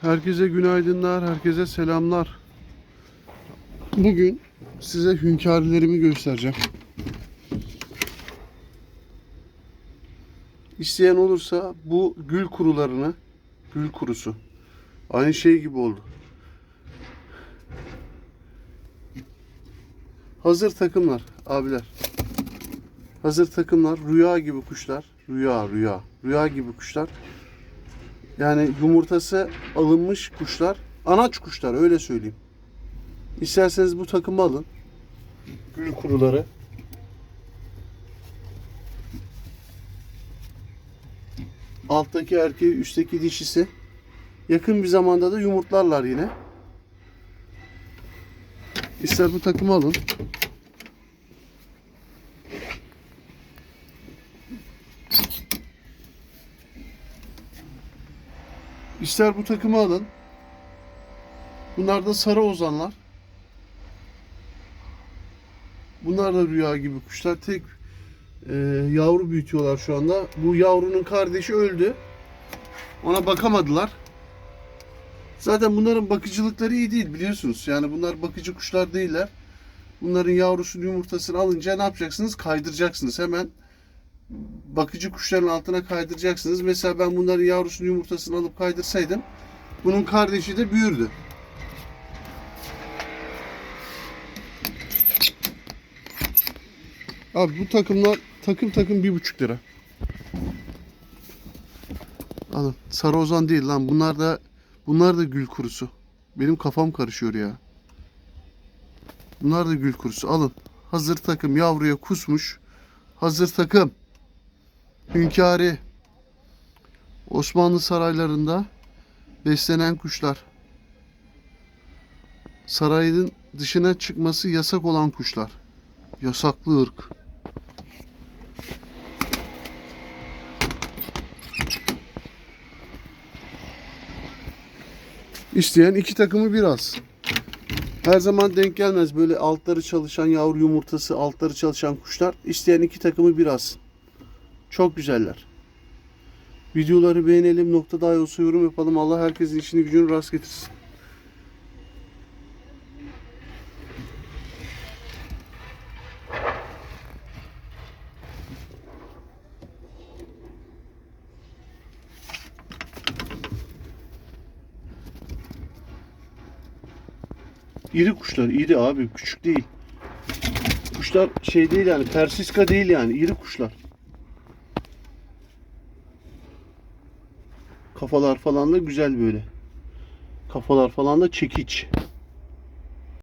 Herkese günaydınlar, herkese selamlar. Bugün size hünkârlarımı göstereceğim. İsteyen olursa bu gül kurularını, gül kurusu. Aynı şey gibi oldu. Hazır takımlar abiler. Hazır takımlar rüya gibi kuşlar. Rüya rüya. Rüya gibi kuşlar. Yani yumurtası alınmış kuşlar. Anaç kuşlar öyle söyleyeyim. İsterseniz bu takımı alın. Gül kuruları. Alttaki erkeği, üstteki dişisi. Yakın bir zamanda da yumurtlarlar yine. İster bu takımı alın. İster bu takımı alın. Bunlar da sarı ozanlar. Bunlar da rüya gibi kuşlar. Tek e, yavru büyütüyorlar şu anda. Bu yavrunun kardeşi öldü. Ona bakamadılar. Zaten bunların bakıcılıkları iyi değil biliyorsunuz. Yani bunlar bakıcı kuşlar değiller. Bunların yavrusunu yumurtasını alınca ne yapacaksınız? Kaydıracaksınız. Hemen bakıcı kuşların altına kaydıracaksınız. Mesela ben bunların yavrusunu yumurtasını alıp kaydırsaydım bunun kardeşi de büyürdü. Abi bu takımlar takım takım bir buçuk lira. Alın. Sarı ozan değil lan. Bunlar da bunlar da gül kurusu. Benim kafam karışıyor ya. Bunlar da gül kurusu. Alın. Hazır takım yavruya kusmuş. Hazır takım. Hünkâri. Osmanlı saraylarında beslenen kuşlar. Sarayın dışına çıkması yasak olan kuşlar. Yasaklı ırk. İsteyen iki takımı biraz. Her zaman denk gelmez böyle altları çalışan yavru yumurtası, altları çalışan kuşlar. İsteyen iki takımı biraz. Çok güzeller. Videoları beğenelim, nokta dahi olsa yorum yapalım. Allah herkesin işini gücünü rast getirsin. İri kuşlar, iri abi, küçük değil. Kuşlar şey değil yani, persiska değil yani, iri kuşlar. Kafalar falan da güzel böyle. Kafalar falan da çekiç.